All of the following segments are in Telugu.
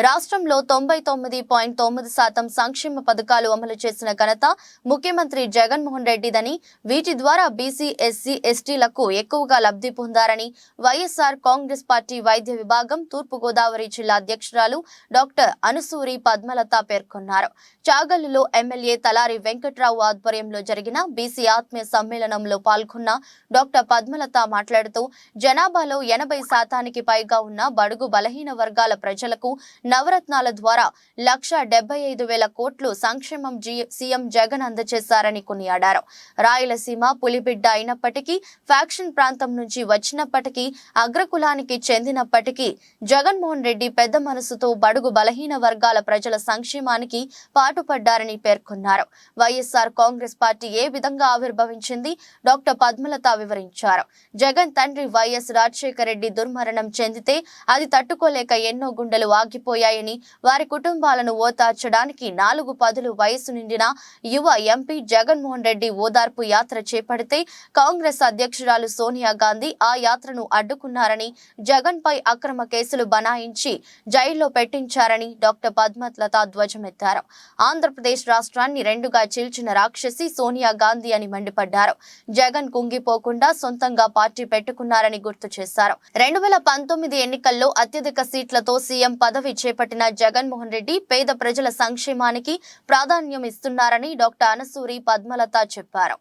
రాష్ట్రంలో తొంభై తొమ్మిది పాయింట్ తొమ్మిది శాతం సంక్షేమ పథకాలు అమలు చేసిన ఘనత ముఖ్యమంత్రి జగన్మోహన్ రెడ్డిదని వీటి ద్వారా బీసీ ఎస్సీ ఎస్టీలకు ఎక్కువగా లబ్ధి పొందారని వైఎస్ఆర్ కాంగ్రెస్ పార్టీ వైద్య విభాగం తూర్పుగోదావరి జిల్లా అధ్యక్షురాలు డాక్టర్ అనుసూరి పద్మలత పేర్కొన్నారు. చాగల్లులో ఎమ్మెల్యే తలారి వెంకట్రావు ఆధ్వర్యంలో జరిగిన బీసీ ఆత్మీయ సమ్మేళనంలో పాల్గొన్న డాక్టర్ పద్మలత మాట్లాడుతూ జనాభాలో ఎనభై శాతానికి పైగా ఉన్న బడుగు బలహీన వర్గాల ప్రజలకు నవరత్నాల ద్వారా లక్ష డెబ్బై ఐదు వేల కోట్లు సంక్షేమం జి- సీఎం జగన్ అందజేశారని కొనియాడారు. రాయలసీమ పులిబిడ్డ అయినప్పటికీ ఫ్యాక్షన్ ప్రాంతం నుంచి వచ్చినప్పటికీ అగ్రకులానికి చెందినప్పటికీ జగన్మోహన్ రెడ్డి పెద్ద మనసుతో బడుగు బలహీన వర్గాల ప్రజల సంక్షేమానికి పాటుపడ్డారని పేర్కొన్నారు. వైఎస్ఆర్ కాంగ్రెస్ పార్టీ ఏ విధంగా ఆవిర్భవించింది? డాక్టర్ పద్మలత వివరించారు. జగన్ తండ్రి వైఎస్ రాజశేఖర రెడ్డి దుర్మరణం చెందితే అది తట్టుకోలేక ఎన్నో గుండెలు ఆగిపోయి ఆగిపోయాయని వారి కుటుంబాలను ఓదార్చడానికి నాలుగు పదులు వయసు నిండిన యువ ఎంపీ జగన్మోహన్ రెడ్డి ఓదార్పు యాత్ర చేపడితే కాంగ్రెస్ అధ్యక్షురాలు సోనియా గాంధీ ఆ యాత్రను అడ్డుకున్నారని జగన్ పై అక్రమ కేసులు బనాయించి జైల్లో పెట్టించారని డాక్టర్ పద్మత్లత ధ్వజమెత్తారు. ఆంధ్రప్రదేశ్ రాష్ట్రాన్ని రెండుగా చీల్చిన రాక్షసి సోనియా గాంధీ అని మండిపడ్డారు. జగన్ కుంగిపోకుండా సొంతంగా పార్టీ పెట్టుకున్నారని గుర్తు చేశారు. రెండు వేల పంతొమ్మిది ఎన్నికల్లో అత్యధిక సీట్లతో సీఎం పదవి చేపట్టిన జగన్మోహన్ రెడ్డి పేద ప్రజల సంక్షేమానికి ప్రాధాన్యం ఇస్తున్నారని డాక్టర్ అనసూరి పద్మలత చెప్పారు.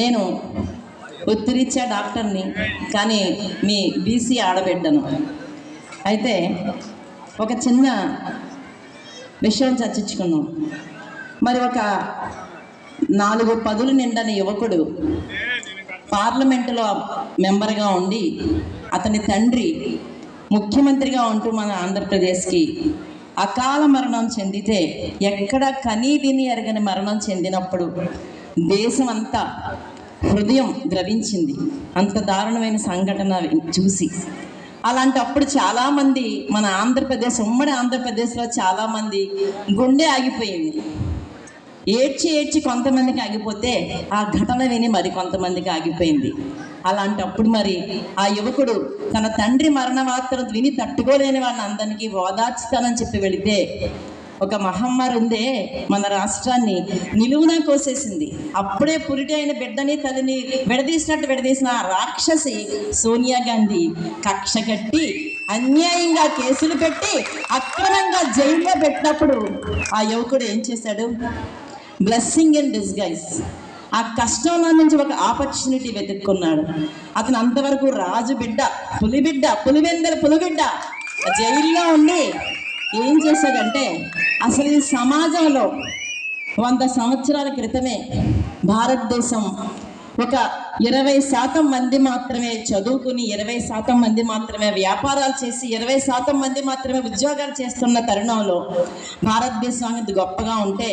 నేను వృత్తిరీత్యా డాక్టర్ని కానీ మీ బీసీ ఆడబిడ్డను. అయితే ఒక చిన్న విషయం చర్చించుకున్నాం మరి ఒక నాలుగు పదులు నిండని యువకుడు పార్లమెంటులో మెంబర్గా ఉండి అతని తండ్రి ముఖ్యమంత్రిగా ఉంటూ మన ఆంధ్రప్రదేశ్కి అకాల మరణం చెందితే ఎక్కడ కనీ విని ఎరగని మరణం చెందినప్పుడు దేశం అంతా హృదయం ద్రవించింది. అంత దారుణమైన సంఘటన చూసి. అలాంటప్పుడు చాలామంది మన ఆంధ్రప్రదేశ్ ఉమ్మడి ఆంధ్రప్రదేశ్లో చాలామంది గుండె ఆగిపోయింది. ఏడ్చి ఏడ్చి కొంతమందికి ఆగిపోతే ఆ ఘటన విని మరి కొంతమందికి ఆగిపోయింది. అలాంటప్పుడు మరి ఆ యువకుడు తన తండ్రి మరణ వార్తను విని తట్టుకోలేని వాళ్ళని అందరికీ ఓదార్చుతానని చెప్పి వెళితే ఒక మహమ్మారి ఉందే మన రాష్ట్రాన్ని నిలువున కోసేసింది. అప్పుడే పురిటి అయిన బిడ్డని తల్లిని విడదీసినట్టు విడదీసిన ఆ రాక్షసి సోనియా గాంధీ కక్ష కట్టి అన్యాయంగా కేసులు పెట్టి అక్రమంగా జైల్లో పెట్టినప్పుడు ఆ యువకుడు ఏం చేశాడు? బ్లెస్సింగ్ అండ్ డిస్గైజ్ ఆ కష్టంలో నుంచి ఒక ఆపర్చునిటీ వెతుక్కున్నాడు. అతను అంతవరకు రాజు బిడ్డ పులిబిడ్డ పులివెందల పులిబిడ్డ జైల్లో ఉండి ఏం చేశాడంటే అసలు ఈ సమాజంలో వంద సంవత్సరాల క్రితమే భారతదేశం ఒక ఇరవై శాతం మంది మాత్రమే చదువుకుని ఇరవై శాతం మంది మాత్రమే వ్యాపారాలు చేసి ఇరవై శాతం మంది మాత్రమే ఉద్యోగాలు చేస్తున్న తరుణంలో భారతదేశం అనేది గొప్పగా ఉంటే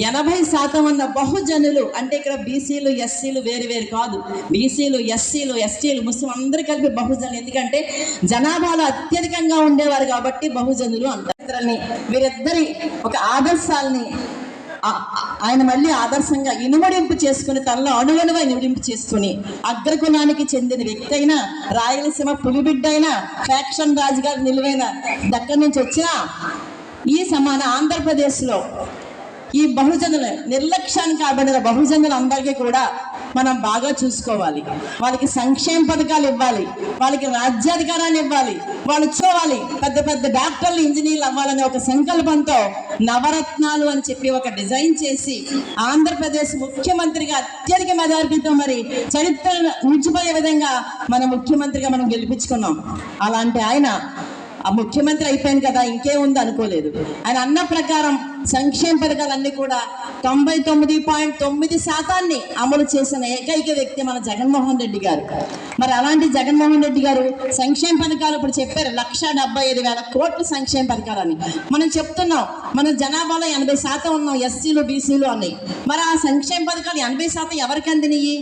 ఎనభై శాతం ఉన్న బహుజనులు అంటే ఇక్కడ బీసీలు ఎస్సీలు వేరు వేరు కాదు. బీసీలు ఎస్సీలు ఎస్టీలు ముస్లిం అందరూ కలిపి బహుజనులు. ఎందుకంటే జనాభాలో అత్యధికంగా ఉండేవారు కాబట్టి బహుజనులు అంటారు వీరిద్దరి ఒక ఆదర్శాలని ఆయన మళ్ళీ ఆదర్శంగా ఇనుమడింపు చేసుకుని తనలో అణువణువ ఇనుమడింపు చేసుకుని అగ్రకులానికి చెందిన వ్యక్తి అయినా రాయలసీమ పులిబిడ్డ అయినా ఫ్యాక్షన్ రాజుగారి నిలువైన దక్కడి నుంచి వచ్చిన ఈ సమాన ఆంధ్రప్రదేశ్లో ఈ బహుజనులు నిర్లక్ష్యానికి కాబడిన బహుజనులందరికీ కూడా మనం బాగా చూసుకోవాలి. వాళ్ళకి సంక్షేమ పథకాలు ఇవ్వాలి వాళ్ళకి రాజ్యాధికారాన్ని ఇవ్వాలి వాళ్ళు చూడాలి. పెద్ద పెద్ద డాక్టర్లు ఇంజనీర్లు అవ్వాలనే ఒక సంకల్పంతో నవరత్నాలు అని చెప్పి ఒక డిజైన్ చేసి ఆంధ్రప్రదేశ్ ముఖ్యమంత్రిగా అత్యధిక మెజారిటీతో మరి చరిత్ర నిలిచిపోయే విధంగా మన ముఖ్యమంత్రిగా మనం గెలిపించుకున్నాం. అలాంటి ఆయన ఆ ముఖ్యమంత్రి అయిపోయింది కదా ఇంకేముంది అనుకోలేదు. ఆయన అన్న ప్రకారం సంక్షేమ పథకాలన్నీ కూడా తొంభై తొమ్మిది పాయింట్ తొమ్మిది శాతాన్ని అమలు చేసిన ఏకైక వ్యక్తి మన జగన్మోహన్ రెడ్డి గారు. మరి అలాంటి జగన్మోహన్ రెడ్డి గారు సంక్షేమ పథకాలు ఇప్పుడు చెప్పారు లక్ష డెబ్బై ఐదు వేల కోట్ల సంక్షేమ పథకాలని. మనం చెప్తున్నాం మన జనాభాలో ఎనభై శాతం ఉన్నాం ఎస్సీలు బీసీలు అని. మరి ఆ సంక్షేమ పథకాలు ఎనభై శాతం ఎవరికి అందినాయి?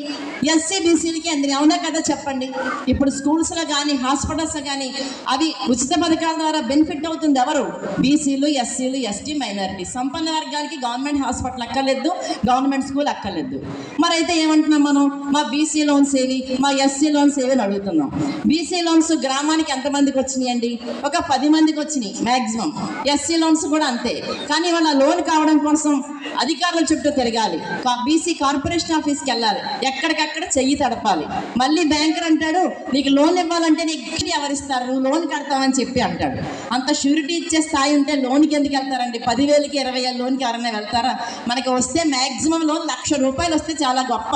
ఎస్సీ బీసీలకి అందినాయి. అవునా కదా చెప్పండి. ఇప్పుడు స్కూల్స్లో కానీ హాస్పిటల్స్లో కానీ అవి ఉచిత పథకాల ద్వారా బెనిఫిట్ అవుతుంది ఎవరు? బీసీలు ఎస్సీలు ఎస్టీ మైనారిటీ సంపన్న వర్గానికి గవర్నమెంట్ హాస్పిటల్ అక్కర్లేదు గవర్నమెంట్ స్కూల్ అక్కర్లేదు. మరి అయితే ఏమంటున్నాం మనం? మా బీసీ లోన్స్ ఏవి? మా ఎస్సీ లోన్స్ ఏవి అని అడుగుతున్నాం. బీసీ లోన్స్ గ్రామానికి ఎంతమందికి వచ్చినాయండి? ఒక పది మందికి వచ్చినాయి మ్యాక్సిమం ఎస్సీ లోన్స్ కూడా అంతే. కానీ వాళ్ళ లోన్ కావడం కోసం అధికారుల చుట్టూ తిరగాలి. బీసీ కార్పొరేషన్ ఆఫీస్కి వెళ్ళాలి. ఎక్కడికక్కడ చెయ్యి తడపాలి. మళ్ళీ బ్యాంకర్ అంటాడు నీకు లోన్ ఇవ్వాలంటే నీకు ఎవరిస్తారు? నువ్వు లోన్ కడతావని చెప్పి అంటాడు. అంత షూరిటీ ఇచ్చే స్థాయి ఉంటే లోన్కి ఎందుకు వెళ్తారండి? పదివేలకి ఇరవై వేల లోన్కి ఎవరైనా వెళ్తారా? మనకి వస్తే మ్యాక్సిమం లోన్ లక్ష రూపాయలు వస్తే చాలా గొప్ప.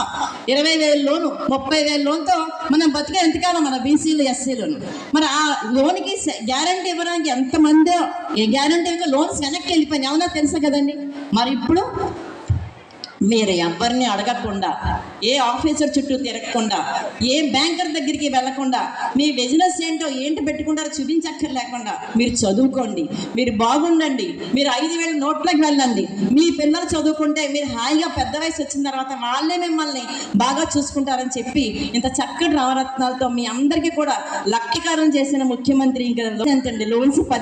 ఇరవై వేల లోను ముప్పై వేల లోన్తో మనం బతికే ఎంతకాలం మన బీసీలు ఎస్సీలను మరి ఆ లోన్కి గ్యారంటీ ఇవ్వడానికి ఎంతమంది గ్యారంటీ లోన్స్ వెనక్కి వెళ్ళిపోయినాయి. అవునా తెలుసు కదండి? మరి ఇప్పుడు మీరు ఎవరిని అడగకుండా ఏ ఆఫీసర్ చుట్టూ తిరగకుండా ఏ బ్యాంకర్ దగ్గరికి వెళ్ళకుండా మీ బిజినెస్ ఏంటో ఏంటి పెట్టుకుంటారో చూపించక్కర్లేకుండా మీరు చదువుకోండి మీరు బాగుండండి మీరు ఐదు వేల నోట్లకు వెళ్ళండి. మీ పిల్లలు చదువుకుంటే మీరు హాయిగా పెద్ద వయసు వచ్చిన తర్వాత వాళ్ళే మిమ్మల్ని బాగా చూసుకుంటారని చెప్పి ఇంత చక్కటి నవరత్నాలతో మీ అందరికీ కూడా లక్ష్యకారం చేసిన ముఖ్యమంత్రి ఇంకా ఎంతండి? లోన్స్ పది